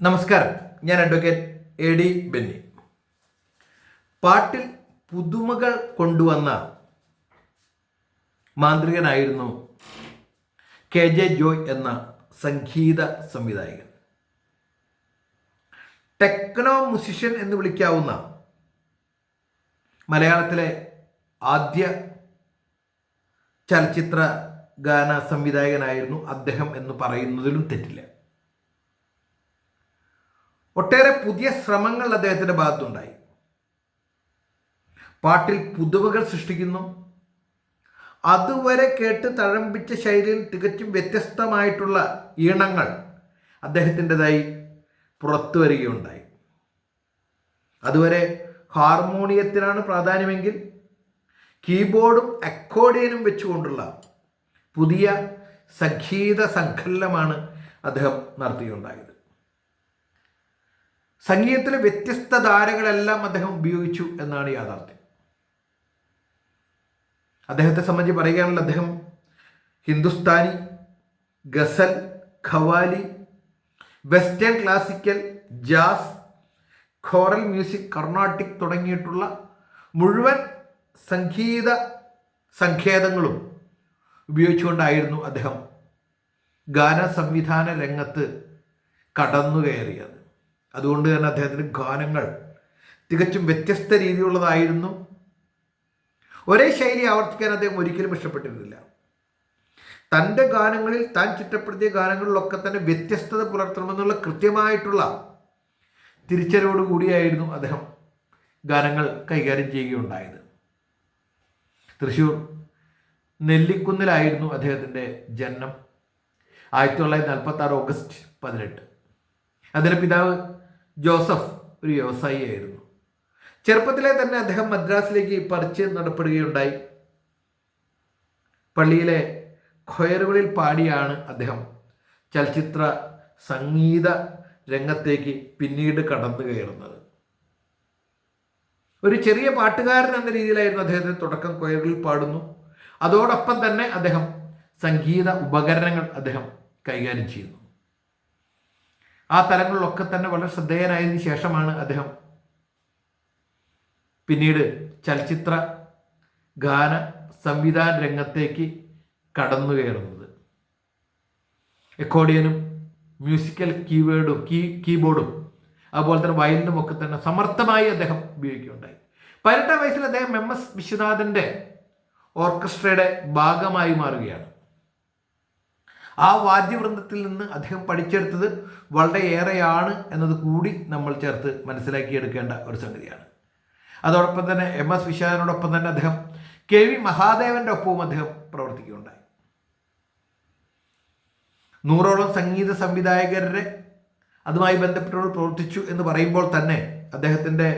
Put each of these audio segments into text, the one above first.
നമസ്കാരം. ഞാൻ advocate A D Benny. പാട്ടിൽ പുതുമകൾ കൊണ്ടുവന്ന മാന്ത്രികനായിരുന്നു കെ ജെ ജോയ് എന്ന സംഗീത സംവിധായകൻ. ടെക്നോ മ്യൂസിഷ്യൻ എന്ന് വിളിക്കാവുന്ന മലയാളത്തിലെ ആദ്യ ചലച്ചിത്ര ഗാന സംവിധായകനായിരുന്നു അദ്ദേഹം എന്ന് പറയുന്നതിലും തെറ്റില്ല. ഒട്ടേറെ പുതിയ ശ്രമങ്ങൾ അദ്ദേഹത്തിന്റെ ഭാഗത്തുണ്ടായി. പാട്ടിൽ പുതുവകൾ സൃഷ്ടിക്കുന്നു. അതുവരെ കേട്ട് തഴമ്പിച്ച ശൈലിയിൽ തികച്ചും വ്യത്യസ്തമായിട്ടുള്ള ഈണങ്ങൾ അദ്ദേഹത്തിന്റെതായി പുറത്തു വരികയുണ്ടായി. അതുവരെ ഹാർമോണിയത്തിനാണ് പ്രാധാന്യമെങ്കിൽ കീബോർഡും അക്കോർഡിയനും വെച്ചുകൊണ്ടുള്ള പുതിയ സംഗീത സങ്കലനമാണ് അദ്ദേഹം നടത്തിയുണ്ടായത്. സംഗീതത്തിലെ വ്യത്യസ്ത ധാരകളെല്ലാം അദ്ദേഹം ഉപയോഗിച്ചു എന്നാണ് യാഥാർത്ഥ്യം. അദ്ദേഹത്തെ സംബന്ധിച്ച് പറയുകയാണെങ്കിൽ അദ്ദേഹം Hindustani ghazal qawwali western classical jazz choral music Carnatic തുടങ്ങിയിട്ടുള്ള മുഴുവൻ സംഗീത സങ്കേതങ്ങളും ഉപയോഗിച്ചുകൊണ്ടായിരുന്നു അദ്ദേഹം ഗാന സംവിധാന രംഗത്ത് കടന്നു കയറിയത് അതുകൊണ്ട് തന്നെ അദ്ദേഹത്തിന്റെ ഗാനങ്ങൾ തികച്ചും വ്യത്യസ്ത രീതിയുള്ളതായിരുന്നു. ഒരേ ശൈലി ആവർത്തിക്കാൻ അദ്ദേഹം ഒരിക്കലും ഇഷ്ടപ്പെട്ടിരുന്നില്ല. തന്റെ ഗാനങ്ങളിൽ താൻ ചിട്ടപ്പെടുത്തിയ ഗാനങ്ങളിലൊക്കെ തന്നെ വ്യത്യസ്തത പുലർത്തണമെന്നുള്ള കൃത്യമായിട്ടുള്ള തിരിച്ചറിവോട് കൂടിയായിരുന്നു അദ്ദേഹം ഗാനങ്ങൾ കൈകാര്യം ചെയ്യുകയുണ്ടായത്. തൃശ്ശൂർ നെല്ലിക്കുന്നിലായിരുന്നു അദ്ദേഹത്തിന്റെ ജനനം. ആയിരത്തി തൊള്ളായിരത്തി നാൽപ്പത്തി ആറ് ഓഗസ്റ്റ് പതിനെട്ട്. അതിന്റെ പിതാവ് ജോസഫ് ഒരു വ്യവസായിയായിരുന്നു. ചെറുപ്പത്തിലെ തന്നെ അദ്ദേഹം മദ്രാസിലേക്ക് പറിച്ച് നടപ്പെടുകയുണ്ടായി. പള്ളിയിലെ ഖൊയറുകളിൽ പാടിയാണ് അദ്ദേഹം. ചലച്ചിത്ര സംഗീത രംഗത്തേക്ക് പിന്നീട് കടന്നു കയറുന്നത്. ഒരു ചെറിയ പാട്ടുകാരൻ എന്ന രീതിയിലായിരുന്നു അദ്ദേഹത്തിന് തുടക്കം കൊയറുകളിൽ പാടുന്നു. അതോടൊപ്പം തന്നെ അദ്ദേഹം സംഗീത ഉപകരണങ്ങൾ അദ്ദേഹം കൈകാര്യം ചെയ്യുന്നു. ആ തലങ്ങളിലൊക്കെ തന്നെ വളരെ ശ്രദ്ധേയനായതിനു ശേഷമാണ് അദ്ദേഹം പിന്നീട് ചലച്ചിത്ര ഗാന സംവിധാന രംഗത്തേക്ക് കടന്നു കയറുന്നത് എക്കോഡിയനും മ്യൂസിക്കൽ കീവേഡും കീ കീബോർഡും അതുപോലെ തന്നെ വയലിനും ഒക്കെ തന്നെ സമർത്ഥമായി അദ്ദേഹം ഉപയോഗിക്കുകയുണ്ടായി. പതിനെട്ടാം വയസ്സിൽ അദ്ദേഹം എം എസ് വിശ്വനാഥന്റെ ഓർക്കസ്ട്രയുടെ ഭാഗമായി മാറുകയാണ്. ആ വാദ്യവൃന്ദത്തിൽ നിന്ന് അദ്ദേഹം പഠിച്ചെടുത്തത് വളരെ ഏറെയാണ് എന്നത് കൂടി നമ്മൾ ചേർത്ത് മനസ്സിലാക്കിയെടുക്കേണ്ട ഒരു സംഗതിയാണ്. അതോടൊപ്പം തന്നെ എം എസ് വിശ്വനാഥനോടൊപ്പം തന്നെ അദ്ദേഹം കെ വി മഹാദേവന്റെ ഒപ്പവും അദ്ദേഹം പ്രവർത്തിക്കുകയുണ്ടായി. നൂറോളം സംഗീത സംവിധായകരെ അതുമായി ബന്ധപ്പെട്ടവർ പ്രവർത്തിച്ചു എന്ന് പറയുമ്പോൾ തന്നെ അദ്ദേഹത്തിന്റെ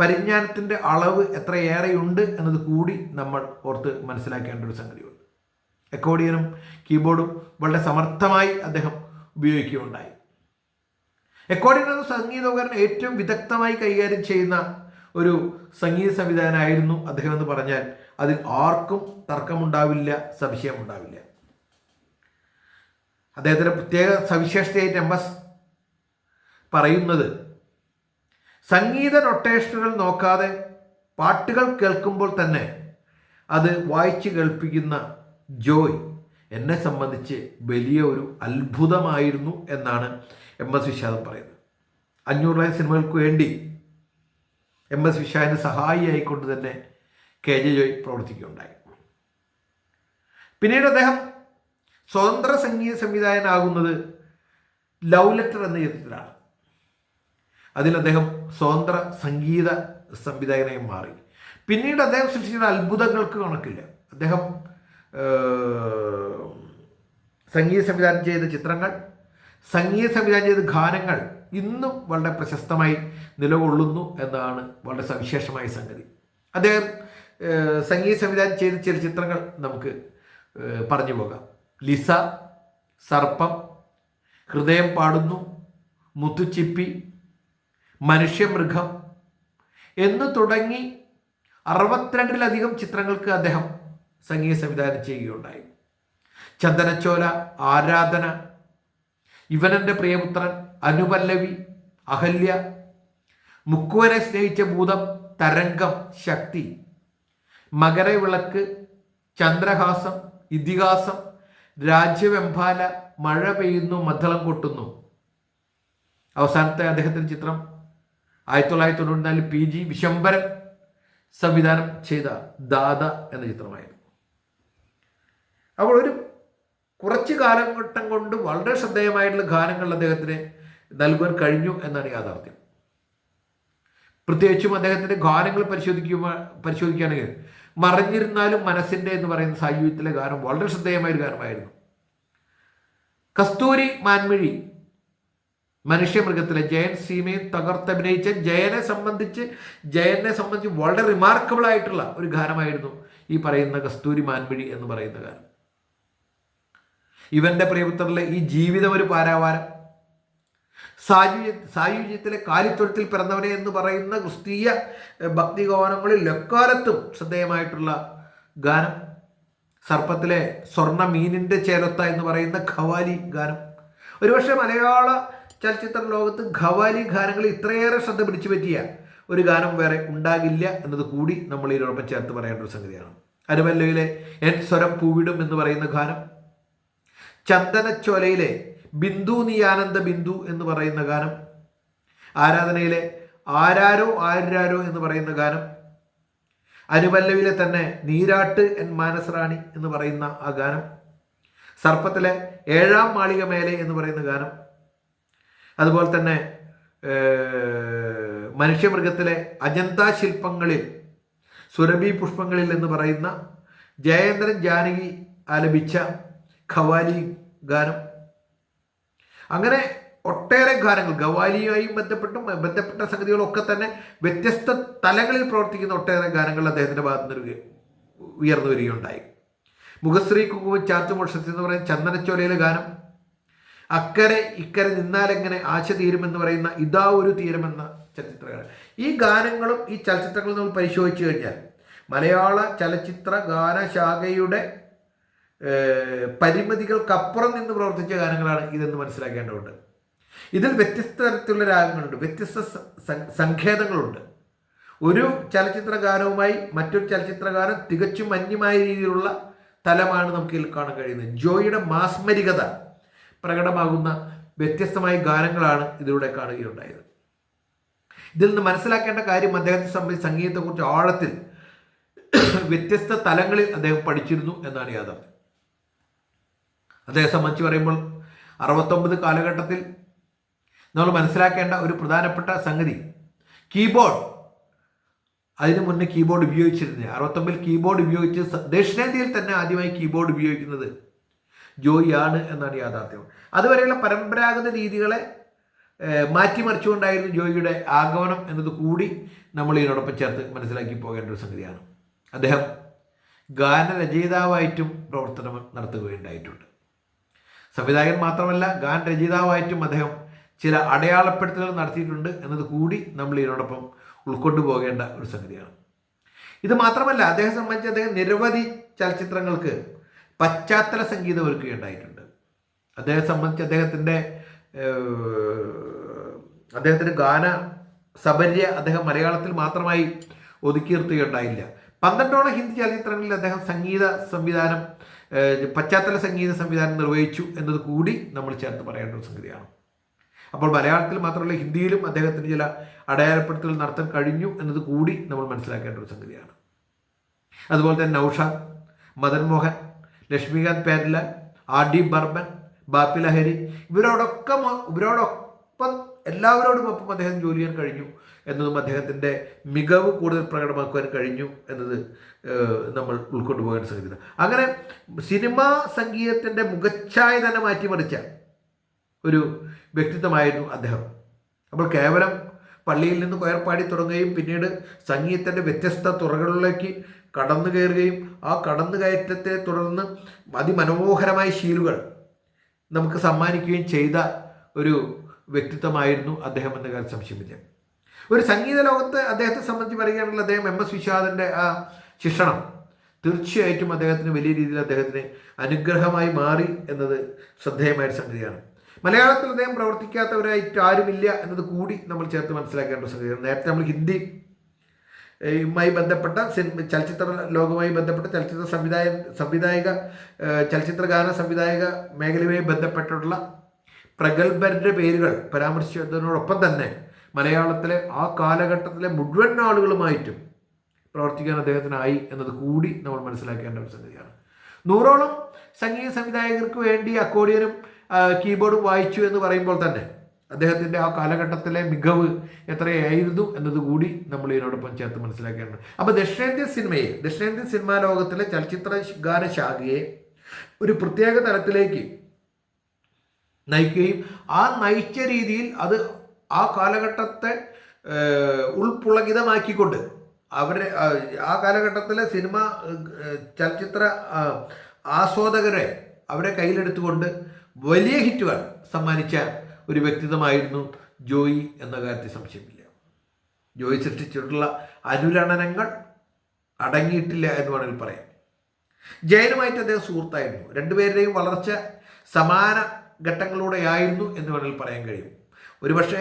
പരിജ്ഞാനത്തിന്റെ അളവ് എത്രയേറെയുണ്ട് എന്നത് കൂടി നമ്മൾ ഓർത്ത് മനസ്സിലാക്കേണ്ട ഒരു സംഗതിയുണ്ട്. അക്കോഡിയനും കീബോർഡും വളരെ സമർത്ഥമായി അദ്ദേഹം ഉപയോഗിക്കുകയുണ്ടായി. അക്കോഡിയൻ എന്ന സംഗീതോപകരണം ഏറ്റവും വിദഗ്ധമായി കൈകാര്യം ചെയ്യുന്ന ഒരു സംഗീത സംവിധാനമായിരുന്നു അദ്ദേഹം എന്ന് പറഞ്ഞാൽ അതിൽ ആർക്കും തർക്കമുണ്ടാവില്ല സംശയമുണ്ടാവില്ല. അദ്ദേഹത്തിന്റെ പ്രത്യേക സവിശേഷതയായിട്ട് എം എസ് പറയുന്നത് സംഗീത നൊട്ടേഷനുകൾ നോക്കാതെ പാട്ടുകൾ കേൾക്കുമ്പോൾ തന്നെ അത് വായിച്ചു കേൾപ്പിക്കുന്ന ജോയ് എന്നെ സംബന്ധിച്ച് വലിയ ഒരു അത്ഭുതമായിരുന്നു എന്നാണ് എം എസ് വിശ്വാസം പറയുന്നത്. അഞ്ഞൂറ് സിനിമകൾക്ക് വേണ്ടി എം എസ് വിശ്വാസിന് സഹായിയായിക്കൊണ്ട് തന്നെ കെ ജെ ജോയ് പ്രവർത്തിക്കുകയുണ്ടായി. പിന്നീട് അദ്ദേഹം സ്വതന്ത്ര സംഗീത സംവിധായകനാകുന്നത് ലവ് ലെറ്റർ എന്ന ചിത്രത്തിലാണ് അതിൽ അദ്ദേഹം സ്വതന്ത്ര സംഗീത സംവിധായകനായി മാറി. പിന്നീട് അദ്ദേഹം സൃഷ്ടിക്കുന്ന അത്ഭുതങ്ങൾക്ക് കണക്കില്ല. അദ്ദേഹം സംഗീത സംവിധാനം ചെയ്ത ചിത്രങ്ങൾ സംഗീത സംവിധാനം ചെയ്ത ഗാനങ്ങൾ ഇന്നും വളരെ പ്രശസ്തമായി നിലകൊള്ളുന്നു എന്നാണ് വളരെ സവിശേഷമായ സംഗതി. അദ്ദേഹം സംഗീത സംവിധാനം ചെയ്ത ചില ചിത്രങ്ങൾ നമുക്ക് പറഞ്ഞു പോകാം. ലിസ സർപ്പം ഹൃദയം പാടുന്നു മുത്തുച്ചിപ്പി മനുഷ്യമൃഗം എന്ന് തുടങ്ങി അറുപത്തിരണ്ടിലധികം ചിത്രങ്ങൾക്ക് അദ്ദേഹം സംഗീത സംവിധാനം ചെയ്യുകയുണ്ടായി. ചന്ദനച്ചോല ആരാധന ഇവനന്റെ പ്രിയപുത്രൻ അനുപല്ലവി അഹല്യ മുക്കുവനെ സ്നേഹിച്ച ഭൂതം തരംഗം ശക്തി മകരവിളക്ക് ചന്ദ്രഹാസം ഇതിഹാസം രാജ്യവെമ്പാല മഴ പെയ്യുന്നു മദ്ദളം കൊട്ടുന്നു. അവസാനത്തെ അദ്ദേഹത്തിന്റെ ചിത്രം ആയിരത്തി തൊള്ളായിരത്തി തൊണ്ണൂറ്റിനാലിൽ പി ജി വിശംബരൻ സംവിധാനം ചെയ്ത ദാദ എന്ന ചിത്രമായിരുന്നു. അപ്പോൾ ഒരു കുറച്ച് കാലഘട്ടം കൊണ്ട് വളരെ ശ്രദ്ധേയമായിട്ടുള്ള ഗാനങ്ങൾ അദ്ദേഹത്തിന് നൽകുവാൻ കഴിഞ്ഞു എന്നാണ് യാഥാർത്ഥ്യം. പ്രത്യേകിച്ചും അദ്ദേഹത്തിന്റെ ഗാനങ്ങൾ പരിശോധിക്കുമ്പോൾ പരിശോധിക്കുകയാണെങ്കിൽ മറിഞ്ഞിരുന്നാലും മനസ്സിന്റെ എന്ന് പറയുന്ന സായുജ്യത്തിലെ ഗാനം വളരെ ശ്രദ്ധേയമായ ഒരു ഗാനമായിരുന്നു. കസ്തൂരി മാൻമിഴി മനുഷ്യമൃഗത്തിലെ ജയൻ സീമയെ തകർത്തഭിനയിച്ച ജയനെ സംബന്ധിച്ച് ജയനെ സംബന്ധിച്ച് വളരെ റിമാർക്കബിൾ ആയിട്ടുള്ള ഒരു ഗാനമായിരുന്നു ഈ പറയുന്ന കസ്തൂരി മാൻമിഴി എന്ന് പറയുന്ന ഗാനം. ഇവന്റെ പ്രിയപുത്രരിലെ ഈ ജീവിതം ഒരു പാരാവാരം. സായുജ്യ സായുജ്യത്തിലെ കാലിത്തൊഴുത്തിൽ പിറന്നവനെ എന്ന് പറയുന്ന ക്രിസ്തീയ ഭക്തിഗാനങ്ങളിൽ എക്കാലത്തും ശ്രദ്ധേയമായിട്ടുള്ള ഗാനം. സർപ്പത്തിലെ സ്വർണ മീനിന്റെ ചേലത്ത എന്ന് പറയുന്ന ഖവാലി ഗാനം. ഒരുപക്ഷെ മലയാള ചലച്ചിത്ര ലോകത്ത് ഖവാലി ഗാനങ്ങൾ ഇത്രയേറെ ശ്രദ്ധ പിടിച്ചു പറ്റിയ ഒരു ഗാനം വേറെ ഉണ്ടാകില്ല എന്നത് കൂടി നമ്മൾ ഇതിനോടൊപ്പം ചേർത്ത് പറയേണ്ട ഒരു സംഗതിയാണ്. അനുമല്ലയിലെ എൻ സ്വരം പൂവിടും എന്ന് പറയുന്ന ഗാനം. ചന്ദനച്ചോലയിലെ ബിന്ദു നിയാനന്ദ ബിന്ദു എന്ന് പറയുന്ന ഗാനം. ആരാധനയിലെ ആരാരോ ആരാരോ എന്ന് പറയുന്ന ഗാനം. അനുപല്ലവിലെ തന്നെ നീരാട്ട് എൻ മാനസറാണി എന്ന് പറയുന്ന ആ ഗാനം. സർപ്പത്തിലെ ഏഴാം മാളിക മേലെ എന്ന് പറയുന്ന ഗാനം. അതുപോലെ തന്നെ മനുഷ്യമൃഗത്തിലെ അജന്താ ശില്പങ്ങളിൽ സുരഭി പുഷ്പങ്ങളിൽ എന്ന് പറയുന്ന ജയേന്ദ്രൻ ജാനകി ആലപിച്ച ഖവാലി ഗാനം. അങ്ങനെ ഒട്ടേറെ ഗാനങ്ങൾ ഖവാലിയുമായി ബന്ധപ്പെട്ടും ബന്ധപ്പെട്ട സംഗതികളൊക്കെ തന്നെ വ്യത്യസ്ത തലങ്ങളിൽ പ്രവർത്തിക്കുന്ന ഒട്ടേറെ ഗാനങ്ങൾ അദ്ദേഹത്തിന്റെ ഭാഗത്തു നിന്ന് ഉയർന്നു വരികയുണ്ടായി. മുഖശ്രീ കുങ്കുമ ചാത്തുമോഷത്തി എന്ന് പറയുന്ന ചന്ദനച്ചോലയിലെ ഗാനം അക്കരെ ഇക്കരെ നിന്നാലെങ്ങനെ ആശ തീരുമെന്ന് പറയുന്ന ഇതാ ഒരു തീരമെന്ന ചലച്ചിത്രഗാനം ഈ ഗാനങ്ങളും ഈ ചലച്ചിത്രങ്ങളും നമ്മൾ പരിശോധിച്ചു കഴിഞ്ഞാൽ മലയാള ചലച്ചിത്ര ഗാനശാഖയുടെ പരിമിതികൾക്കപ്പുറം നിന്ന് പ്രവർത്തിച്ച ഗാനങ്ങളാണ് ഇതെന്ന് മനസ്സിലാക്കേണ്ടതുണ്ട്. ഇതിൽ വ്യത്യസ്ത തരത്തിലുള്ള രാഗങ്ങളുണ്ട് വ്യത്യസ്ത സങ്കേതങ്ങളുണ്ട്. ഒരു ചലച്ചിത്ര ഗാനവുമായി മറ്റൊരു ചലച്ചിത്ര ഗാനം തികച്ചും അന്യമായ രീതിയിലുള്ള തലമാണ് നമുക്ക് ഇതിൽ കാണാൻ കഴിയുന്നത്. ജോയിയുടെ മാസ്മരികത പ്രകടമാകുന്ന വ്യത്യസ്തമായ ഗാനങ്ങളാണ് ഇതിലൂടെ കാണുകയുണ്ടായത്. ഇതിൽ നിന്ന് മനസ്സിലാക്കേണ്ട കാര്യം അദ്ദേഹത്തെ സംബന്ധിച്ച് സംഗീതത്തെക്കുറിച്ച് ആഴത്തിൽ വ്യത്യസ്ത തലങ്ങളിൽ അദ്ദേഹം പഠിച്ചിരുന്നു എന്നാണ് യാഥാർത്ഥ്യം. അദ്ദേഹം സംബന്ധിച്ച് പറയുമ്പോൾ അറുപത്തൊമ്പത് കാലഘട്ടത്തിൽ നമ്മൾ മനസ്സിലാക്കേണ്ട ഒരു പ്രധാനപ്പെട്ട സംഗതി. കീബോർഡ്. അതിനു മുന്നേ കീബോർഡ് ഉപയോഗിച്ചിരുന്നില്ല. അറുപത്തൊമ്പതിൽ കീബോർഡ് ഉപയോഗിച്ച് ദക്ഷിണേന്ത്യയിൽ തന്നെ ആദ്യമായി കീബോർഡ് ഉപയോഗിക്കുന്നത് ജോയിയാണ് എന്നാണ് യാഥാർത്ഥ്യം. അതുവരെയുള്ള പരമ്പരാഗത രീതികളെ മാറ്റിമറിച്ചുകൊണ്ടായിരുന്നു ജോയിയുടെ ആഗമനം എന്നത് കൂടി നമ്മൾ ഇതിനോടൊപ്പം ചേർത്ത് മനസ്സിലാക്കി പോകേണ്ട ഒരു സംഗതിയാണ്. അദ്ദേഹം ഗാനരചയിതാവായിട്ടും പ്രവർത്തനം നടത്തുകയുണ്ടായിട്ടുണ്ട്. സംവിധായകൻ മാത്രമല്ല ഗാൻ രചയിതാവായിട്ടും അദ്ദേഹം ചില അടയാളപ്പെടുത്തലുകൾ നടത്തിയിട്ടുണ്ട് എന്നത് കൂടി നമ്മൾ ഇതിനോടൊപ്പം ഉൾക്കൊണ്ടു പോകേണ്ട ഒരു സംഗതിയാണ്. ഇത് മാത്രമല്ല അദ്ദേഹം സംബന്ധിച്ച് അദ്ദേഹം നിരവധി ചലച്ചിത്രങ്ങൾക്ക് പശ്ചാത്തല സംഗീതം ഒരുക്കുകയുണ്ടായിട്ടുണ്ട്. അദ്ദേഹം സംബന്ധിച്ച് അദ്ദേഹത്തിന്റെ അദ്ദേഹത്തിന്റെ ഗാന സബര്യ അദ്ദേഹം മലയാളത്തിൽ മാത്രമായി ഒതുക്കി നിർത്തുകയുണ്ടായില്ല പന്ത്രണ്ടോളം ഹിന്ദി ചലച്ചിത്രങ്ങളിൽ അദ്ദേഹം സംഗീത സംവിധാനം പശ്ചാത്തല സംഗീത സംവിധാനം നിർവഹിച്ചു എന്നത് കൂടി നമ്മൾ ചേർത്ത് പറയേണ്ട ഒരു സംഗതിയാണ്. അപ്പോൾ മലയാളത്തിൽ മാത്രമല്ല ഹിന്ദിയിലും അദ്ദേഹത്തിന് ചില അടയാളപ്പെടുത്തൽ നടത്താൻ കഴിഞ്ഞു എന്നത് കൂടി നമ്മൾ മനസ്സിലാക്കേണ്ട ഒരു സംഗതിയാണ്. അതുപോലെ തന്നെ നൌഷാദ് മദൻ മോഹൻ ലക്ഷ്മികാന്ത് പേരല ആർ ഡി ബർബൻ ബാപ്പി ലഹരി ഇവരോടൊക്കെ ഇവരോടൊപ്പം എല്ലാവരോടും ഒപ്പം അദ്ദേഹം ജോലി ചെയ്യാൻ കഴിഞ്ഞു. എന്നതും അദ്ദേഹത്തിന്റെ മികവ് കൂടുതൽ പ്രകടമാക്കുവാൻ കഴിഞ്ഞു എന്നത് നമ്മൾ ഉൾക്കൊണ്ടു പോകാൻ സാധിക്കുന്നത് അങ്ങനെ സിനിമാ സംഗീതത്തിന്റെ മുഖച്ഛായ തന്നെ മാറ്റിമറിച്ച ഒരു വ്യക്തിത്വമായിരുന്നു അദ്ദേഹം. അപ്പോൾ കേവലം പള്ളിയിൽ നിന്ന് കൊയർപ്പാടി തുടങ്ങുകയും പിന്നീട് സംഗീതത്തിന്റെ വ്യത്യസ്ത തുറകളിലേക്ക് കടന്നു കയറുകയും ആ കടന്നു കയറ്റത്തെ തുടർന്ന് അതിമനോഹരമായ ശീലുകൾ നമുക്ക് സമ്മാനിക്കുകയും ചെയ്ത ഒരു വ്യക്തിത്വമായിരുന്നു അദ്ദേഹം എന്ന കാര്യം സംശയമില്ല. ഒരു സംഗീത ലോകത്ത് അദ്ദേഹത്തെ സംബന്ധിച്ച് പറയുകയാണെങ്കിൽ അദ്ദേഹം എം എസ് വിശ്വാദിന്റെ ആ ശിക്ഷണം. തീർച്ചയായിട്ടും അദ്ദേഹത്തിന് വലിയ രീതിയിൽ അദ്ദേഹത്തിന് അനുഗ്രഹമായി മാറി എന്നത് ശ്രദ്ധേയമായ സംഗതിയാണ്. മലയാളത്തിൽ അദ്ദേഹം പ്രവർത്തിക്കാത്തവരായിട്ട് ആരുമില്ല എന്നത് കൂടി നമ്മൾ ചേർത്ത് മനസ്സിലാക്കേണ്ട സംഗതിയാണ്. നേരത്തെ നമ്മൾ ഹിന്ദി യുമായി ബന്ധപ്പെട്ട സിനിമ ചലച്ചിത്ര ലോകവുമായി ബന്ധപ്പെട്ട ചലച്ചിത്ര സംവിധായ സംവിധായക ഏഹ് ചലച്ചിത്ര ഗാന സംവിധായക മേഖലയുമായി ബന്ധപ്പെട്ടിട്ടുള്ള പ്രഗത്ഭരുടെ പേരുകൾ പരാമർശിച്ചതിനോടൊപ്പം തന്നെ മലയാളത്തിലെ ആ കാലഘട്ടത്തിലെ മുഴുവൻ ആളുകളുമായിട്ടും പ്രവർത്തിക്കാൻ അദ്ദേഹത്തിനായി എന്നത് കൂടി നമ്മൾ മനസ്സിലാക്കേണ്ട ഒരു സംഗതിയാണ്. നൂറോളം സംഗീത സംവിധായകർക്ക് വേണ്ടി അക്കോഡിയനും കീബോർഡും വായിച്ചു എന്ന് പറയുമ്പോൾ തന്നെ അദ്ദേഹത്തിന്റെ ആ കാലഘട്ടത്തിലെ മികവ് എത്രയായിരുന്നു എന്നതുകൂടി നമ്മൾ ഇതിനോടൊപ്പം ചേർത്ത് മനസ്സിലാക്കേണ്ടത്. അപ്പോൾ ദക്ഷിണേന്ത്യൻ സിനിമയെ ദക്ഷിണേന്ത്യൻ സിനിമാ ലോകത്തിലെ ചലച്ചിത്ര ഗാനശാഖയെ ഒരു പ്രത്യേക തലത്തിലേക്ക് നയിക്കുകയും ആ നയിച്ച രീതിയിൽ അത് ആ കാലഘട്ടത്തെ ഉൾപുളകിതമാക്കിക്കൊണ്ട് അവരെ ആ, കാലഘട്ടത്തിലെ സിനിമ ചലച്ചിത്ര ആസ്വാദകരെ അവരെ കയ്യിലെടുത്തുകൊണ്ട് വലിയ ഹിറ്റുകൾ സമ്മാനിച്ച ഒരു വ്യക്തിത്വമായിരുന്നു ജോയി എന്ന കാര്യത്തിൽ സംശയമില്ല. ജോയി സൃഷ്ടിച്ചിട്ടുള്ള അനുരണനങ്ങൾ അടങ്ങിയിട്ടില്ല എന്ന് വേണമെങ്കിൽ പറയാം. ജയനുമായിട്ട് അദ്ദേഹം സുഹൃത്തായിരുന്നു. രണ്ടുപേരുടെയും വളർച്ച സമാന ഘട്ടങ്ങളിലൂടെയായിരുന്നു എന്ന് വേണമെങ്കിൽ പറയാൻ കഴിയും. ഒരുപക്ഷെ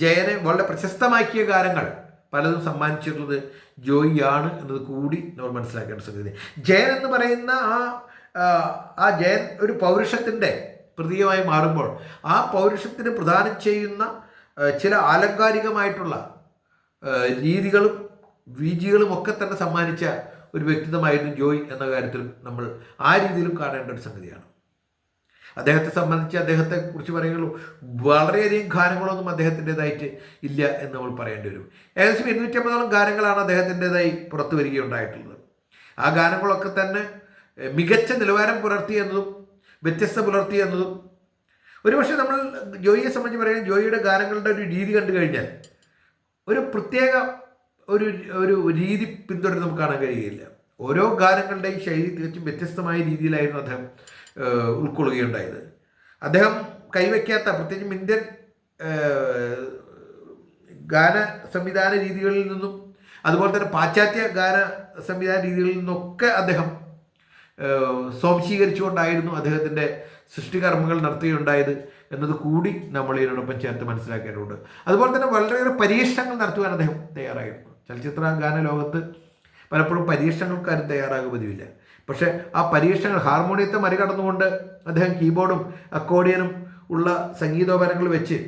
ജയനെ വളരെ പ്രശസ്തമാക്കിയ ഗാനങ്ങൾ പലതും സമ്മാനിച്ചിട്ടുള്ളത് ജോയിയാണ് എന്നത് കൂടി നമ്മൾ മനസ്സിലാക്കേണ്ട സംഗതി. ജയൻ എന്ന് പറയുന്ന ആ ആ, ജയൻ ഒരു പൗരുഷത്തിന്റെ പ്രതീകമായി മാറുമ്പോൾ ആ പൗരുഷത്തിന് പ്രദാനം ചെയ്യുന്ന ചില ആലങ്കാരികമായിട്ടുള്ള രീതികളും വീജികളും ഒക്കെ തന്നെ സമ്മാനിച്ച ഒരു വ്യക്തിത്വമായിരുന്നു ജോയ് എന്ന കാര്യത്തിൽ നമ്മൾ ആ രീതിയിലും കാണേണ്ട ഒരു സംഗതിയാണ്. അദ്ദേഹത്തെ സംബന്ധിച്ച് അദ്ദേഹത്തെ കുറിച്ച് പറയുള്ളൂ വളരെയധികം ഗാനങ്ങളൊന്നും അദ്ദേഹത്തിന്റെതായിട്ട് ഇല്ല എന്ന് നമ്മൾ പറയേണ്ടി വരും. ഏകദേശം ഇരുന്നൂറ്റമ്പതോളം ഗാനങ്ങളാണ് അദ്ദേഹത്തിന്റെതായി പുറത്തു വരികയുണ്ടായിട്ടുള്ളത്. ആ ഗാനങ്ങളൊക്കെ തന്നെ മികച്ച നിലവാരം പുലർത്തി എന്നതും വ്യത്യസ്ത പുലർത്തി എന്നതും. ഒരുപക്ഷെ നമ്മൾ ജോയിയെ സംബന്ധിച്ച് പറയുന്നത് ജോയിയുടെ ഗാനങ്ങളുടെ ഒരു രീതി കണ്ടു കഴിഞ്ഞാൽ ഒരു പ്രത്യേക ഒരു ഒരു രീതി പിന്തുടരുന്ന നമുക്ക് കാണാൻ കഴിയില്ല ഓരോ ഗാനങ്ങളുടെയും ശൈലി തികച്ചും വ്യത്യസ്തമായ രീതിയിലായിരുന്നു അദ്ദേഹം ഉൾക്കൊള്ളുകയുണ്ടായത്. അദ്ദേഹം കൈവയ്ക്കാത്ത പ്രത്യേകിച്ചും ഇന്ത്യൻ ഗാന സംവിധാന രീതികളിൽ നിന്നും അതുപോലെ തന്നെ പാശ്ചാത്യ ഗാന സംവിധാന രീതികളിൽ നിന്നൊക്കെ അദ്ദേഹം സ്വാംശീകരിച്ചുകൊണ്ടായിരുന്നു അദ്ദേഹത്തിന്റെ സൃഷ്ടികർമ്മങ്ങൾ നടത്തുകയുണ്ടായത് എന്നത് കൂടി നമ്മൾ ഇതിനോടൊപ്പം ചേർത്ത് മനസ്സിലാക്കേണ്ടതുണ്ട്. അതുപോലെ തന്നെ വളരെയേറെ പരീക്ഷണങ്ങൾ നടത്തുവാൻ അദ്ദേഹം തയ്യാറായിരുന്നു. ചലച്ചിത്ര ഗാന ലോകത്ത് പലപ്പോഴും പരീക്ഷണങ്ങൾക്കാരും തയ്യാറാകുക പതിവില്ല. പക്ഷേ ആ പരീക്ഷണങ്ങൾ ഹാർമോണിയത്തെ മറികടന്നുകൊണ്ട് അദ്ദേഹം കീബോർഡും അക്കോഡിയനും ഉള്ള സംഗീതോപകരണങ്ങൾ വെച്ച്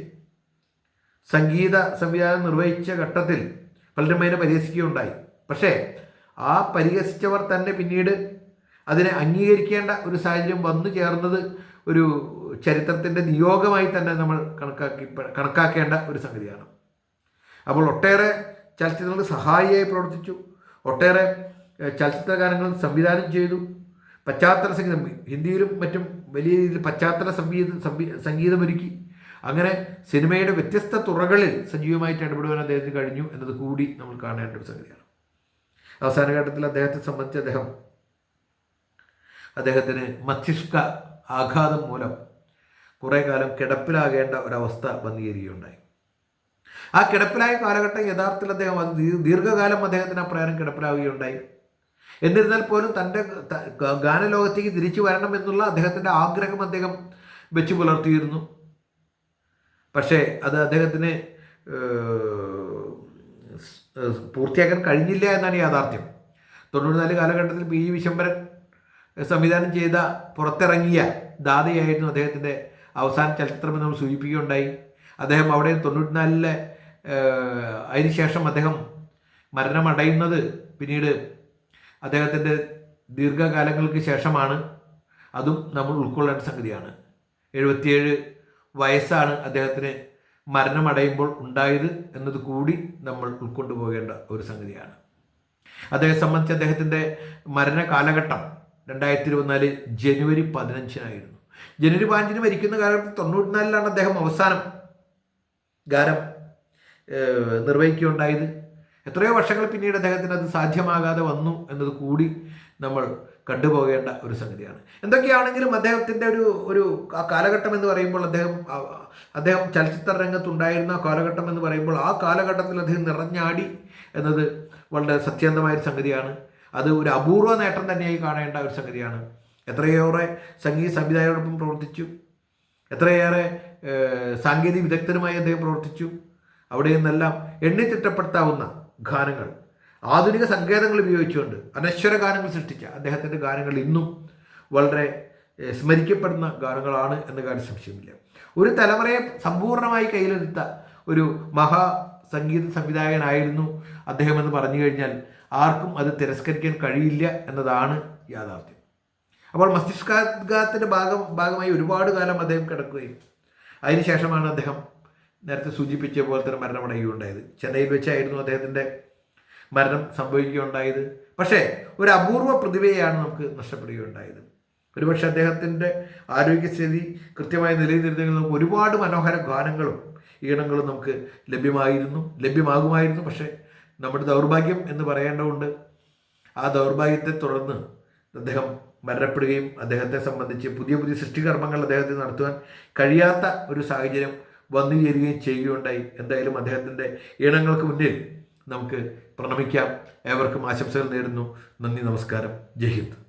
സംഗീത സംവിധാനം നിർവഹിച്ച ഘട്ടത്തിൽ പലരും അതിനെ പരിഹസിക്കുകയുണ്ടായി. പക്ഷേ ആ പരിഹസിച്ചവർ തന്നെ പിന്നീട് അതിനെ അംഗീകരിക്കേണ്ട ഒരു സാഹചര്യം വന്നു ചേർന്നത് ഒരു ചരിത്രത്തിന്റെ നിയോഗമായി തന്നെ നമ്മൾ കണക്കാക്കി കണക്കാക്കേണ്ട ഒരു സംഗതിയാണ്. അപ്പോൾ ഒട്ടേറെ ചലച്ചിത്രങ്ങൾക്ക് സഹായിയായി പ്രവർത്തിച്ചു. ഒട്ടേറെ ചലച്ചിത്ര ഗാനങ്ങൾ സംവിധാനം ചെയ്തു. പശ്ചാത്തല സംഗീതം ഹിന്ദിയിലും മറ്റും വലിയ രീതിയിൽ പശ്ചാത്തല സംഗീത സംഗീതമൊരുക്കി. അങ്ങനെ സിനിമയുടെ വ്യത്യസ്ത തുറകളിൽ സജീവമായിട്ട് ഇടപെടുവാൻ അദ്ദേഹത്തിന് കഴിഞ്ഞു എന്നത് കൂടി നമ്മൾ കാണേണ്ട ഒരു സംഗതിയാണ്. അവസാന ഘട്ടത്തിൽ അദ്ദേഹത്തെ സംബന്ധിച്ച് അദ്ദേഹം അദ്ദേഹത്തിന് മസ്തിഷ്ക ആഘാതം മൂലം കുറേ കാലം കിടപ്പിലാകേണ്ട ഒരവസ്ഥ വന്നുകേറുകയുണ്ടായി ആ കിടപ്പിലായ കാലഘട്ടം യഥാർത്ഥത്തിൽ അദ്ദേഹം ദീർഘകാലം അദ്ദേഹത്തിന് ആ പ്രേരം കിടപ്പിലാവുകയുണ്ടായി. എന്നിരുന്നാൽ പോലും തന്റെ ഗാനലോകത്തേക്ക് തിരിച്ചു വരണം എന്നുള്ള അദ്ദേഹത്തിന്റെ ആഗ്രഹം അദ്ദേഹം വെച്ചു പുലർത്തിയിരുന്നു. പക്ഷേ അത് അദ്ദേഹത്തിന് പൂർത്തിയാക്കാൻ കഴിഞ്ഞില്ല എന്നാണ് യാഥാർത്ഥ്യം. തൊണ്ണൂറ്റിനാല് കാലഘട്ടത്തിൽ പി. ജി വിശംബരൻ സംവിധാനം ചെയ്ത പുറത്തിറങ്ങിയ ദാതയായിരുന്നു അദ്ദേഹത്തിന്റെ അവസാന ചലച്ചിത്രം എന്ന് നമ്മൾ സൂചിപ്പിക്കുകയുണ്ടായി. അദ്ദേഹം അവിടെ തൊണ്ണൂറ്റിനാലിലെ അതിനുശേഷം അദ്ദേഹം മരണമടയുന്നത് പിന്നീട് അദ്ദേഹത്തിന്റെ ദീർഘകാലങ്ങൾക്ക് ശേഷമാണ് അതും നമ്മൾ ഉൾക്കൊള്ളേണ്ട സംഗതിയാണ്. എഴുപത്തിയേഴ് വയസ്സാണ് അദ്ദേഹത്തിന് മരണമടയുമ്പോൾ ഉണ്ടായത് എന്നത് കൂടി നമ്മൾ ഉൾക്കൊണ്ടു പോകേണ്ട ഒരു സംഗതിയാണ്. അദ്ദേഹത്തെ സംബന്ധിച്ച് അദ്ദേഹത്തിന്റെ മരണ കാലഘട്ടം രണ്ടായിരത്തി ഇരുപത്തിനാല് ജനുവരി പതിനഞ്ചിനായിരുന്നു. ജനുവരി പതിനഞ്ചിന് മരിക്കുന്ന കാലഘട്ടം തൊണ്ണൂറ്റിനാലിലാണ് അദ്ദേഹം അവസാനം ഗാനം നിർവഹിക്കുകയുണ്ടായത്. എത്രയോ വർഷങ്ങൾ പിന്നീട് അദ്ദേഹത്തിന് അത് സാധ്യമാകാതെ വന്നു എന്നത് കൂടി നമ്മൾ കണ്ടുപോകേണ്ട ഒരു സംഗതിയാണ്. എന്തൊക്കെയാണെങ്കിലും അദ്ദേഹത്തിന്റെ ഒരു ഒരു ആ കാലഘട്ടം എന്ന് പറയുമ്പോൾ അദ്ദേഹം അദ്ദേഹം ചലച്ചിത്ര രംഗത്തുണ്ടായിരുന്ന കാലഘട്ടം എന്ന് പറയുമ്പോൾ ആ കാലഘട്ടത്തിൽ അദ്ദേഹം നിറഞ്ഞാടി എന്നത് വളരെ സത്യന്തമായ ഒരു സംഗതിയാണ്. അത് ഒരു അപൂർവ നേട്ടം തന്നെയായി കാണേണ്ട ഒരു സംഗതിയാണ്. എത്രയേറെ സംഗീത സംവിധായകരോടൊപ്പം പ്രവർത്തിച്ചു. എത്രയേറെ സാങ്കേതിക വിദഗ്ധരുമായി അദ്ദേഹം പ്രവർത്തിച്ചു. അവിടെ നിന്നെല്ലാം എണ്ണിത്തിട്ടപ്പെടുത്താവുന്ന ഗാനങ്ങൾ. ആധുനിക സങ്കേതങ്ങൾ ഉപയോഗിച്ചുകൊണ്ട് അനശ്വര ഗാനങ്ങൾ സൃഷ്ടിച്ച അദ്ദേഹത്തിന്റെ ഗാനങ്ങൾ ഇന്നും വളരെ സ്മരിക്കപ്പെടുന്ന ഗാനങ്ങളാണ് എന്ന കാര്യം സംശയമില്ല. ഒരു തലമുറയെ സമ്പൂർണമായി കയ്യിലെടുത്ത ഒരു മഹാ സംഗീത സംവിധായകനായിരുന്നു അദ്ദേഹം എന്ന് പറഞ്ഞു കഴിഞ്ഞാൽ ആർക്കും അത് തിരസ്കരിക്കാൻ കഴിയില്ല എന്നതാണ് യാഥാർത്ഥ്യം. അപ്പോൾ മസ്തിഷ്കാഘാതത്തിന്റെ ഭാഗം ഭാഗമായി ഒരുപാട് കാലം അദ്ദേഹം കിടക്കുകയും അതിനുശേഷമാണ് അദ്ദേഹം നേരത്തെ സൂചിപ്പിച്ച പോലെ തന്നെ മരണമടയുകയുണ്ടായത് ചെന്നൈയിൽ വെച്ചായിരുന്നു അദ്ദേഹത്തിന്റെ മരണം സംഭവിക്കുകയുണ്ടായത്. പക്ഷേ ഒരു അപൂർവ പ്രതിഭയാണ് നമുക്ക് നഷ്ടപ്പെടുകയുണ്ടായത്. ഒരുപക്ഷെ അദ്ദേഹത്തിന്റെ ആരോഗ്യസ്ഥിതി കൃത്യമായി നിലനിന്നിരുന്നെങ്കിൽ നമുക്ക് ഒരുപാട് മനോഹര ഗാനങ്ങളും ഈണങ്ങളും നമുക്ക് ലഭ്യമായിരുന്നു ലഭ്യമാകുമായിരുന്നു. പക്ഷേ നമ്മുടെ ദൗർഭാഗ്യം എന്ന് പറയേണ്ടതുണ്ട് ആ ദൗർഭാഗ്യത്തെ തുടർന്ന് അദ്ദേഹം മരണപ്പെടുകയും അദ്ദേഹത്തെ സംബന്ധിച്ച് പുതിയ പുതിയ സൃഷ്ടികർമ്മങ്ങൾ അദ്ദേഹത്തിന് നടത്തുവാൻ കഴിയാത്ത ഒരു സാഹചര്യം വന്നു ചേരുകയും ചെയ്യുകയുണ്ടായി. എന്തായാലും അദ്ദേഹത്തിന്റെ ഈണങ്ങൾക്ക് മുന്നിൽ നമുക്ക് പ്രണമിക്കാം. ഏവർക്കും ആശംസകൾ നേരുന്നു. നന്ദി നമസ്കാരം. ജയ് ഹിന്ദ്.